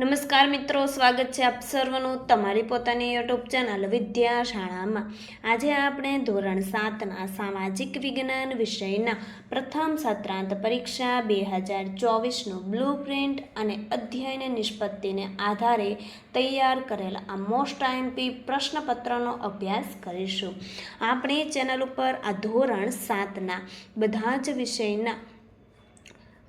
નમસ્કાર મિત્રો, સ્વાગત છે આપ સર્વનું તમારી પોતાની યુટ્યુબ ચેનલ વિદ્યા શાળામાં આજે આપણે ધોરણ સાતના સામાજિક વિજ્ઞાન વિષયના પ્રથમ સત્રાંત પરીક્ષા બે હજાર ચોવીસનું બ્લુ પ્રિન્ટ અને અધ્યયન નિષ્પત્તિને આધારે તૈયાર કરેલા આ મોસ્ટ આઈએમપી પ્રશ્નપત્રનો અભ્યાસ કરીશું. આપણી ચેનલ ઉપર આ ધોરણ સાતના બધા જ વિષયના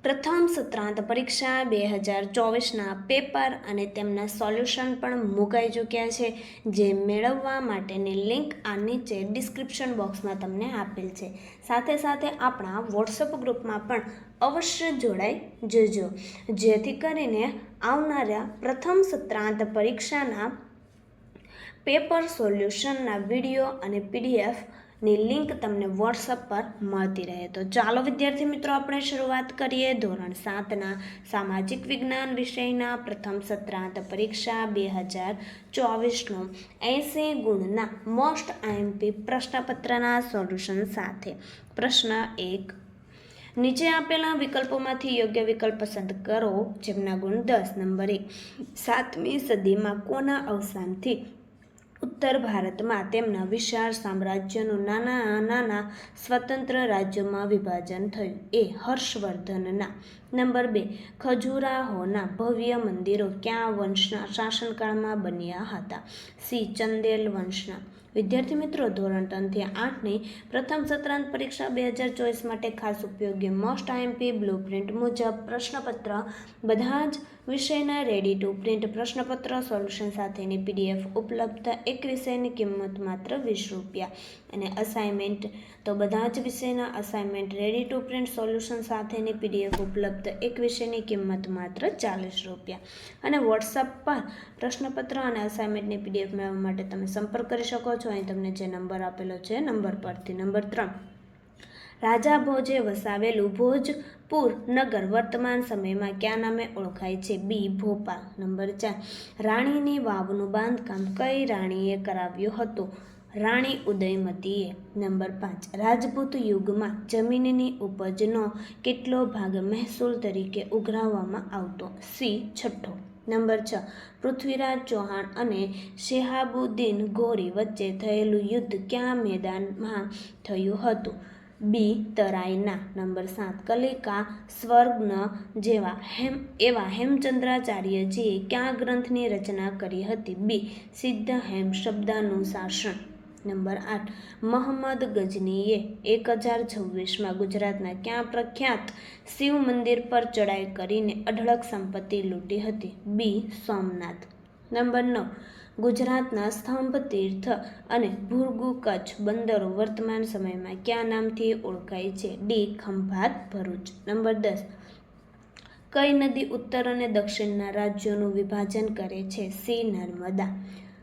પ્રથમ સત્રાંત પરીક્ષા બે હજાર ચોવીસના પેપર અને તેમના સોલ્યુશન પણ મુકાઈ ચૂક્યા છે, જે મેળવવા માટેની લિંક આ નીચે ડિસ્ક્રિપ્શન બોક્સમાં તમને આપેલ છે. સાથે સાથે આપણા વોટ્સઅપ ગ્રુપમાં પણ અવશ્ય જોડાઈ જજો, જેથી કરીને આવનારા પ્રથમ સત્રાંત પરીક્ષાના પેપર સોલ્યુશનના વીડિયો અને પીડીએફ ની લિંક તમને વોટ્સઅપ પર મળતી રહે. તો ચાલો વિદ્યાર્થી મિત્રો, આપણે શરૂઆત કરીએ ધોરણ સાતના સામાજિક વિજ્ઞાન વિષયના પ્રથમ સત્રાંત પરીક્ષા બે હજાર ચોવીસનો. એંસી ગુણના મોસ્ટ આઈએમપી પ્રશ્નપત્રના સોલ્યુશન સાથે. પ્રશ્ન એક, નીચે આપેલા વિકલ્પોમાંથી યોગ્ય વિકલ્પ પસંદ કરો, જેમના ગુણ દસ. નંબર એક, સાતમી સદીમાં કોના અવસાનથી ઉત્તર ભારતમાં તેમના વિશાળ સામ્રાજ્યનું નાના નાના સ્વતંત્ર રાજ્યોમાં વિભાજન થયું. એ હર્ષવર્ધનના નંબર બે, ખજુરાહોના ભવ્ય મંદિરો ક્યાં વંશના શાસનકાળમાં બન્યા હતા? સી, ચંદેલ વંશના. વિદ્યાર્થી મિત્રો, ધોરણ ત્રણથી આઠની પ્રથમ સત્રાંત પરીક્ષા બે હજાર ચોવીસ માટે ખાસ ઉપયોગી મોસ્ટ આઈએમપી બ્લુ પ્રિન્ટ મુજબ પ્રશ્નપત્ર, બધા જ વિષયના રેડી ટુ પ્રિન્ટ પ્રશ્નપત્ર સોલ્યુશન સાથેની પીડીએફ ઉપલબ્ધ એક વિષયની કિંમત માત્ર વીસ રૂપિયા. અને અસાઇનમેન્ટ તો બધા જ વિષયના assignment ready to print solution સાથેની પીડીએફ ઉપલબ્ધ. એક વિષયની કિંમત માત્ર ચાલીસ રૂપિયા. અને વોટ્સઅપ પર પ્રશ્નપત્ર અને અસાઇનમેન્ટની પીડીએફ મેળવવા માટે તમે સંપર્ક કરી શકો છો. અહીં તમને જે નંબર આપેલો છે, નંબર પરથી નંબર ત્રણ. રાજા ભોજે વસાવેલું ભોજપુર નગર વર્તમાન સમયમાં કયા નામે ઓળખાય છે? બી, ભોપાલ. નંબર ચાર. રાણીની વાવનું બાંધકામ કઈ રાણીએ કરાવ્યું હતું? રાણી ઉદયમતીએ નંબર પાંચ રાજપૂત યુગમાં જમીનની ઉપજનો કેટલો ભાગ મહેસૂલ તરીકે ઉઘરાવવામાં આવતો? સી, છઠ્ઠો. નંબર છ, પૃથ્વીરાજ ચૌહાણ અને શેહાબુદ્દીન ગોરી વચ્ચે થયેલું યુદ્ધ ક્યાં મેદાનમાં થયું હતું? બી, તરાઈના. નંબર સાત, કલિકા સ્વર્ગન જેવા હેમ, એવા હેમચંદ્રાચાર્યજીએ કયા ગ્રંથની રચના કરી હતી? બી સિદ્ધ હેમ શબ્દાનું શાસન નંબર આઠ, મોહમ્મદ ગજનીએ એક હજાર છવ્વીસમાં ગુજરાતના ક્યાં પ્રખ્યાત શિવ મંદિર પર ચડાઈ કરીને અઢળક સંપત્તિ લૂંટી હતી? બી, સોમનાથ. નંબર નવ, ગુજરાતના સ્તંભ તીર્થ અને ભુરગુ કચ્છ બંદરો વર્તમાન સમયમાં કયા નામથી ઓળખાય છે? ડી, ખંભાત ભરૂચ. નંબર દસ, કઈ નદી ઉત્તર અને દક્ષિણના રાજ્યોનું વિભાજન કરે છે? સી, નર્મદા.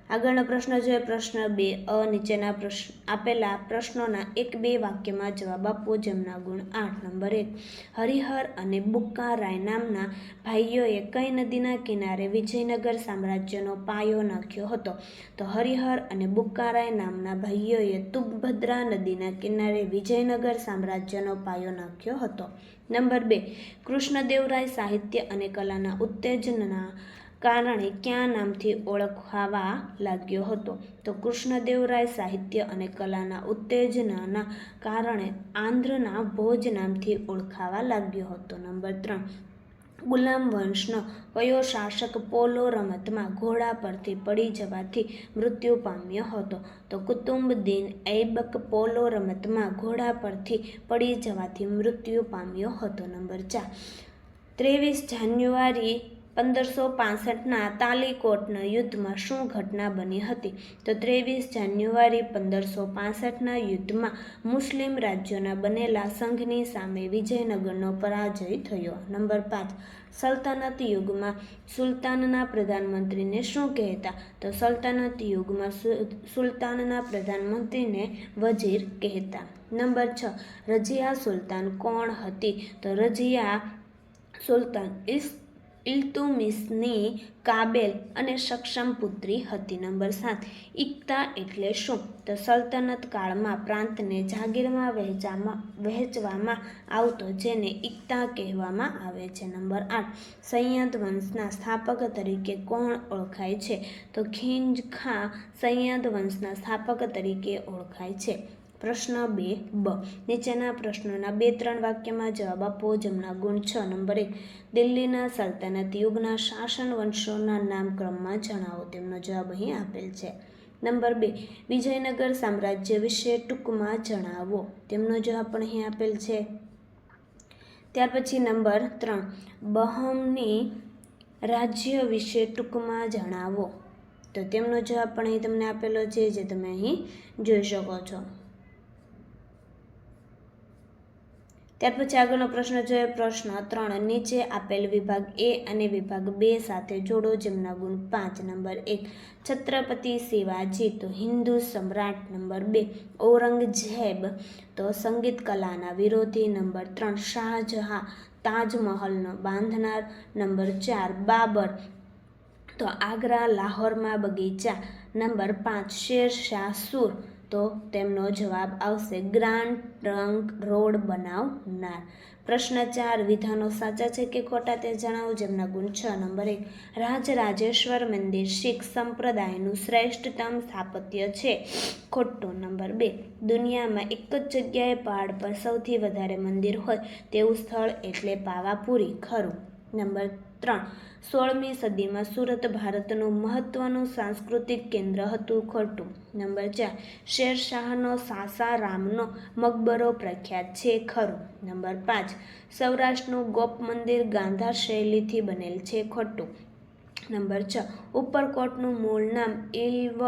આગળનો પ્રશ્ન જોઈએ પ્રશ્ન બે. અ નીચેના પ્રશ્ન આપેલા પ્રશ્નોના એક બે વાક્યમાં જવાબ આપવો જેમના ગુણ આઠ, નંબર એક. હરિહર અને બુક્કા રાય નામના ભાઈઓએ કઈ નદીના કિનારે વિજયનગર સામ્રાજ્યનો પાયો નાખ્યો હતો? તો હરિહર અને બુક્કારાય નામના ભાઈઓએ તુંગભદ્રા નદીના કિનારે વિજયનગર સામ્રાજ્યનો પાયો નાખ્યો હતો. નંબર બે. કૃષ્ણદેવરાય સાહિત્ય અને કલાના ઉત્તેજનના કારણે ક્યાં નામથી ઓળખાવા લાગ્યો હતો? તો કૃષ્ણદેવરાય સાહિત્ય અને કલાના ઉત્તેજનાના કારણે આંધ્રના ભોજ નામથી ઓળખાવા લાગ્યો હતો. નંબર ત્રણ. ગુલામ વંશનો કયો શાસક પોલો રમતમાં ઘોડા પરથી પડી જવાથી મૃત્યુ પામ્યો હતો? તો કુતુંબદીન ઐબક પોલો રમતમાં ઘોડા પરથી પડી જવાથી મૃત્યુ પામ્યો હતો. નંબર ચાર. ત્રેવીસ જાન્યુઆરી પંદરસો પાસઠના તાલીકોટના યુદ્ધમાં શું ઘટના બની હતી? તો ત્રેવીસ જાન્યુઆરી પંદરસો પાસઠના યુદ્ધમાં મુસ્લિમ રાજ્યોના બનેલા સંઘની સામે વિજયનગરનો પરાજય થયો. નંબર પાંચ, સલ્તનત યુગમાં સુલતાનના પ્રધાનમંત્રીને શું કહેતા? તો સલ્તનત યુગમાં સુલતાનના પ્રધાનમંત્રીને વજીર કહેતા. નંબર છ રજિયા સુલતાન કોણ હતી? તો રજિયા સુલતાન ઇસ ઇલ્તુમિસની કાબેલ અને સક્ષમ પુત્રી હતી નંબર સાત. ઇકતા એટલે શું? તો સલ્તનત કાળમાં પ્રાંતને જાગીરમાં વહેંચામાં, વહેંચવામાં આવતો જેને ઇકતા કહેવામાં આવે છે. નંબર આઠ. સૈયદ વંશના સ્થાપક તરીકે કોણ ઓળખાય છે? તો ખિંજ ખા સૈયદ વંશના સ્થાપક તરીકે ઓળખાય છે. પ્રશ્ન બે, બ. નીચેના પ્રશ્નોના બે ત્રણ વાક્યમાં જવાબ આપો. જેમના ગુણ છ, નંબર એક. દિલ્હીના સલ્તનત યુગના શાસન વંશોના નામક્રમમાં જણાવો. તેમનો જવાબ અહીં આપેલ છે. નંબર બે. વિજયનગર સામ્રાજ્ય વિશે ટૂંકમાં જણાવો. તેમનો જવાબ પણ અહીં આપેલ છે. ત્યાર પછી નંબર ત્રણ. બહમની રાજ્ય વિશે ટૂંકમાં જણાવો. તો તેમનો જવાબ પણ અહીં તમને આપેલો છે, જે તમે અહીં જોઈ શકો છો. ત્યાર પછી આગળનો પ્રશ્ન જોઈએ પ્રશ્ન ત્રણ. નીચે આપેલ વિભાગ એ અને વિભાગ બે સાથે જોડો. જેમના ગુણ પાંચ, નંબર એક, છત્રપતિ શિવાજી. તો હિન્દુ સમ્રાટ નંબર બે, ઔરંગઝેબ. તો સંગીત કલાના વિરોધી નંબર ત્રણ, શાહજહાં. તાજમહલનો બાંધનાર નંબર ચાર, બાબર. તો આગ્રા, લાહોરમાં બગીચા નંબર પાંચ શેર શાહ સુર. તો તેમનો જવાબ આવશે, ગ્રાન્ડ ટ્રંક રોડ બનાવનાર. પ્રશ્ન ચાર, વિધાનો સાચા છે કે ખોટા તે જણાવો. જેમના ગુણ છ, નંબર એક રાજરાજેશ્વર મંદિર શીખ સંપ્રદાયનું શ્રેષ્ઠતમ સ્થાપત્ય છે. ખોટું નંબર બે, દુનિયામાં એક જ જગ્યાએ પહાડ પર સૌથી વધારે મંદિર હોય તેવું સ્થળ એટલે પાવાપુરી. ખરું. નંબર ત્રણ. સોળમી સદીમાં સુરત ભારતનું મહત્વનું સાંસ્કૃતિક કેન્દ્ર હતું ખોટું. નંબર ચાર, શેરશાહનો સાસારામનો મકબરો પ્રખ્યાત છે ખરું. નંબર પાંચ, સૌરાષ્ટ્રનું ગોપ મંદિર ગાંધાર શૈલીથી બનેલ છે ખોટું. નંબર છ, ઉપરકોટનું મૂળ નામ ઇલ્વ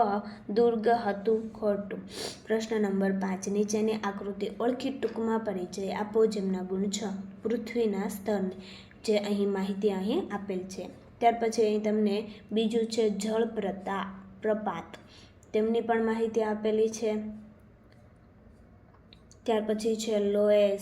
દુર્ગ હતું ખોટું. પ્રશ્ન નંબર પાંચ, નીચેની આકૃતિ ઓળખી ટૂંકમાં પરિચય આપો જેમના ગુણ છ. પૃથ્વીના સ્તરને જે અહીં માહિતી અહીં આપેલ છે. ત્યાર પછી અહીં તમને બીજું છે જળ પ્રતા પ્રપાત. તેમની પણ માહિતી આપેલી છે. ત્યાર પછી છે લોએસ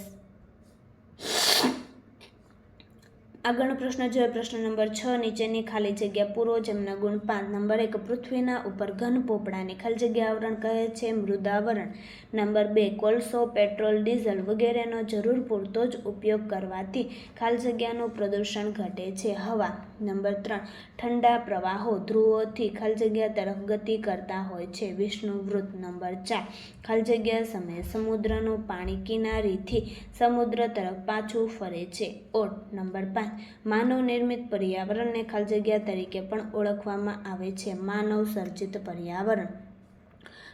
આગળનો પ્રશ્ન જોઈએ પ્રશ્ન નંબર છ, નીચેની ખાલી જગ્યા પૂરો, જેમના ગુણ પાંચ, નંબર એક, પૃથ્વીના ઉપર ઘન પોપડાની ખાલી જગ્યા આવરણ કહે છે, મૃદાવરણ. નંબર બે, કોલસો, પેટ્રોલ, ડીઝલ વગેરેનો જરૂર પૂરતો જ ઉપયોગ કરવાથી ખાલી જગ્યાનું પ્રદૂષણ ઘટે છે, હવા. નંબર ત્રણ, ઠંડા પ્રવાહો ધ્રુવોથી ખાલી જગ્યા તરફ ગતિ કરતા હોય છે વિષ્ણુવૃત્ત નંબર ચાર, ખાલી જગ્યા સમયે સમુદ્રનું પાણી કિનારીથી સમુદ્ર તરફ પાછું ફરે છે, ઓટ. નંબર પાંચ માનવ નિર્મિત પર્યાવરણને ખાલી જગ્યા તરીકે પણ ઓળખવામાં આવે છે. માનવ સર્જિત પર્યાવરણ.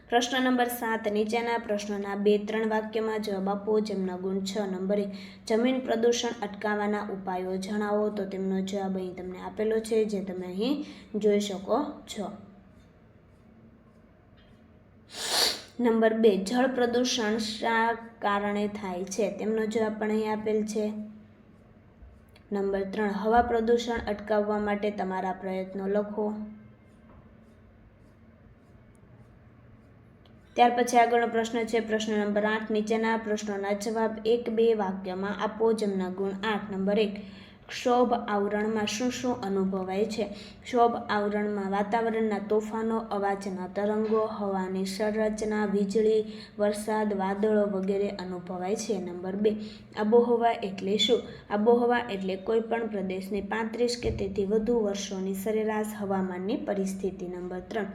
પ્રશ્ન નંબર સાત, નીચેના પ્રશ્નોના બે ત્રણ વાક્યમાં જવાબ આપો. જેમના ગુણ છ નંબરે, જમીન પ્રદૂષણ અટકાવવાના ઉપાયો જણાવો. તો તેમનો જવાબ અહીં તમને આપેલો છે, જે તમે અહીં જોઈ શકો છો. નંબર બે, જળ પ્રદૂષણ શા કારણે થાય છે? તેમનો જવાબ પણ અહીં આપેલ છે. નંબર ત્રણ, હવા પ્રદૂષણ અટકાવવા માટે તમારા પ્રયત્નો લખો. ત્યાર પછી આગળનો પ્રશ્ન છે, પ્રશ્ન નંબર આઠ, નીચેના પ્રશ્નોના જવાબ એક બે વાક્યમાં આપો, જેમના ગુણ આઠ, નંબર એક. ક્ષોભ આવરણમાં શું શું અનુભવાય છે? ક્ષોભ આવરણમાં વાતાવરણના તોફાનો, અવાજના તરંગો, હવાની સંરચના, વીજળી, વરસાદ, વાદળો વગેરે અનુભવાય છે. નંબર બે, આબોહવા એટલે શું? આબોહવા એટલે કોઈ પણ પ્રદેશની પાંત્રીસ કે તેથી વધુ વર્ષોની સરેરાશ હવામાનની પરિસ્થિતિ. નંબર ત્રણ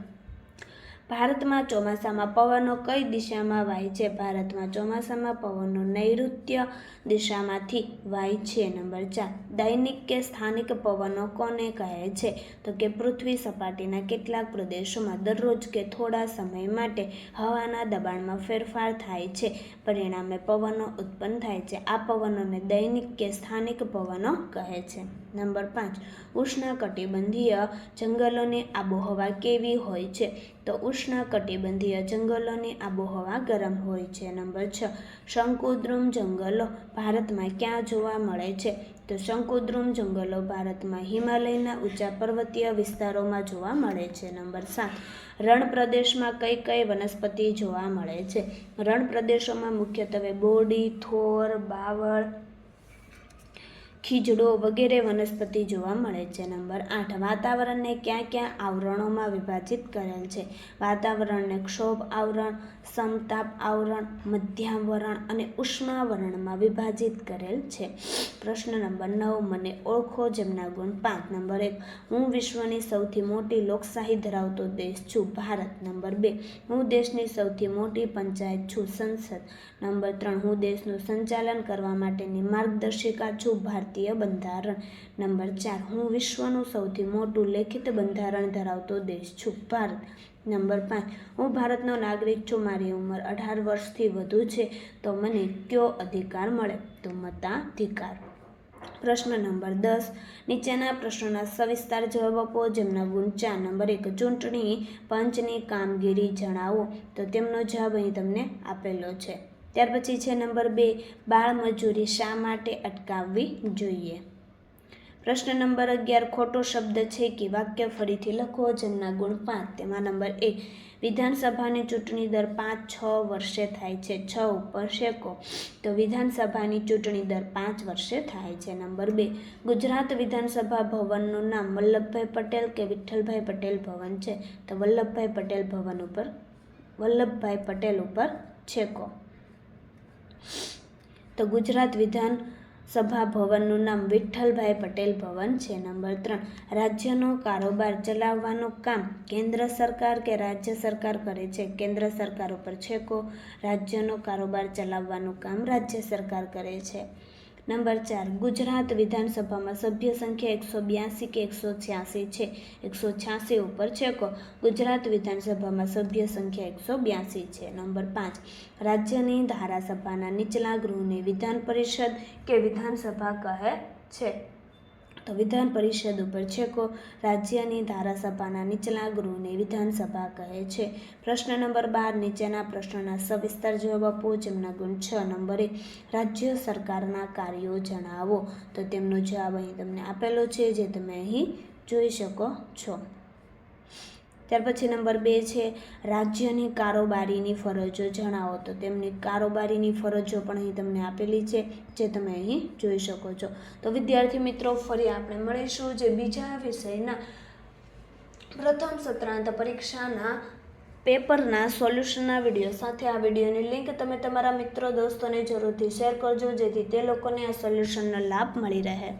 ભારતમાં ચોમાસામાં પવનો કઈ દિશામાં વાય છે? ભારતમાં ચોમાસામાં પવનો નૈઋત્ય દિશામાંથી વાય છે, નંબર ચાર. દૈનિક કે સ્થાનિક પવનો કોને કહે છે? તો કે પૃથ્વી સપાટીના કેટલાક પ્રદેશોમાં દરરોજ કે થોડા સમય માટે હવાના દબાણમાં ફેરફાર થાય છે, પરિણામે પવનો ઉત્પન્ન થાય છે. આ પવનોને દૈનિક કે સ્થાનિક પવનો કહે છે. નંબર પાંચ, ઉષ્ણકટિબંધીય જંગલોની આબોહવા કેવી હોય છે? તો ઉષ્ણકટિબંધીય જંગલોની આબોહવા ગરમ હોય છે. નંબર છ, શંકુદ્રુમ જંગલો ભારતમાં ક્યાં જોવા મળે છે? તો શંકુદ્રુમ જંગલો ભારતમાં હિમાલયના ઊંચા પર્વતીય વિસ્તારોમાં જોવા મળે છે. નંબર સાત રણ પ્રદેશમાં કઈ કઈ વનસ્પતિ જોવા મળે છે? રણ પ્રદેશોમાં મુખ્યત્વે બોડી, થોર, બાવળ ખીજડો વગેરે વનસ્પતિ જોવા મળે છે. નંબર આઠ. વાતાવરણને ક્યાં ક્યાં આવરણોમાં વિભાજિત કરેલ છે? વાતાવરણને ક્ષોભ આવરણ, સમતાપ આવરણ, મધ્યાવરણ અને ઉષ્માવરણમાં વિભાજિત કરેલ છે. પ્રશ્ન નંબર નવ. મને ઓળખો જેમના ગુણ પાંચ. નંબર એક. હું વિશ્વની સૌથી મોટી લોકશાહી ધરાવતો દેશ છું. ભારત. નંબર બે. હું દેશની સૌથી મોટી પંચાયત છું. સંસદ. નંબર ત્રણ. હું દેશનું સંચાલન કરવા માટેની માર્ગદર્શિકા છું. ભારતીય બંધારણ. નંબર ચાર, હું વિશ્વનું સૌથી મોટું લેખિત બંધારણ ધરાવતો દેશ છું, ભારત. નંબર પાંચ, હું ભારતનો નાગરિક છું, મારી ઉંમર અઢાર વર્ષથી વધુ છે, તો મને કયો અધિકાર મળે? તો મતાધિકાર. પ્રશ્ન નંબર દસ, નીચેના પ્રશ્નોના સવિસ્તાર જવાબ આપો, જેમના ગુણ ચાર. નંબર એક, ચૂંટણી પંચની કામગીરી જણાવો. તો તેમનો જવાબ અહીં તમને આપેલો છે. ત્યાર પછી છે નંબર બે બાળમજૂરી શા માટે અટકાવવી જોઈએ? પ્રશ્ન નંબર અગિયાર, ખોટો શબ્દ છે કે વાક્ય ફરીથી લખો? જેમના ગુણ પાંચ. તેમાં નંબર એક વિધાનસભાની ચૂંટણી દર પાંચ, છ વર્ષે થાય છે. છ ઉપર શેકો. તો વિધાનસભાની ચૂંટણી દર પાંચ વર્ષે થાય છે. નંબર બે, ગુજરાત વિધાનસભા ભવનનું નામ વલ્લભભાઈ પટેલ કે વિઠ્ઠલભાઈ પટેલ ભવન છે? તો વલ્લભભાઈ પટેલ ભવન ઉપર, વલ્લભભાઈ પટેલ ઉપર છેકો. તો ગુજરાત વિધાનસભા ભવનનું નામ વિઠ્ઠલભાઈ પટેલ ભવન છે, નંબર ત્રણ. રાજ્યનો કારોબાર ચલાવવાનું કામ કેન્દ્ર સરકાર કે રાજ્ય સરકાર કરે છે? કેન્દ્ર સરકાર ઉપર છેકો. રાજ્યનો કારોબાર ચલાવવાનું કામ રાજ્ય સરકાર કરે છે. નંબર ચાર, ગુજરાત વિધાનસભામાં સભ્ય સંખ્યા એકસો બ્યાસી કે એકસો છ્યાસી છે. એકસો છ્યાસી ઉપર છેકો. ગુજરાત વિધાનસભામાં સભ્ય સંખ્યા એકસો બ્યાસી છે. નંબર પાંચ, રાજ્યની ધારાસભાના નીચલા ગૃહને વિધાન પરિષદ કે વિધાનસભા કહે છે? વિધાન પરિષદ ઉપર છેકો રાજ્યની ધારાસભાના નીચલા ગૃહને વિધાનસભા કહે છે. પ્રશ્ન નંબર બાર, નીચેના પ્રશ્નોના સવિસ્તાર જવાબ આપો. જેમના ગુણ છ નંબરે, રાજ્ય સરકારના કાર્યો જણાવો. તો તેમનો જવાબ અહીં તમને આપેલો છે, જે તમે અહીં જોઈ શકો છો. ત્યાર પછી નંબર બે છે, રાજ્યની કારોબારીની ફરજો જણાવો. તો તેમની કારોબારીની ફરજો પણ અહીં તમને આપેલી છે, જે તમે અહીં જોઈ શકો છો. તો વિદ્યાર્થી મિત્રો, ફરી આપણે મળીશું જે બીજા વિષયના પ્રથમ સત્રાંત પરીક્ષાના પેપરના સોલ્યુશનના વીડિયો સાથે. આ વિડીયોની લિંક તમે તમારા મિત્રો, દોસ્તોને જરૂરથી શેર કરજો, જેથી તે લોકોને આ સોલ્યુશનનો લાભ મળી રહે.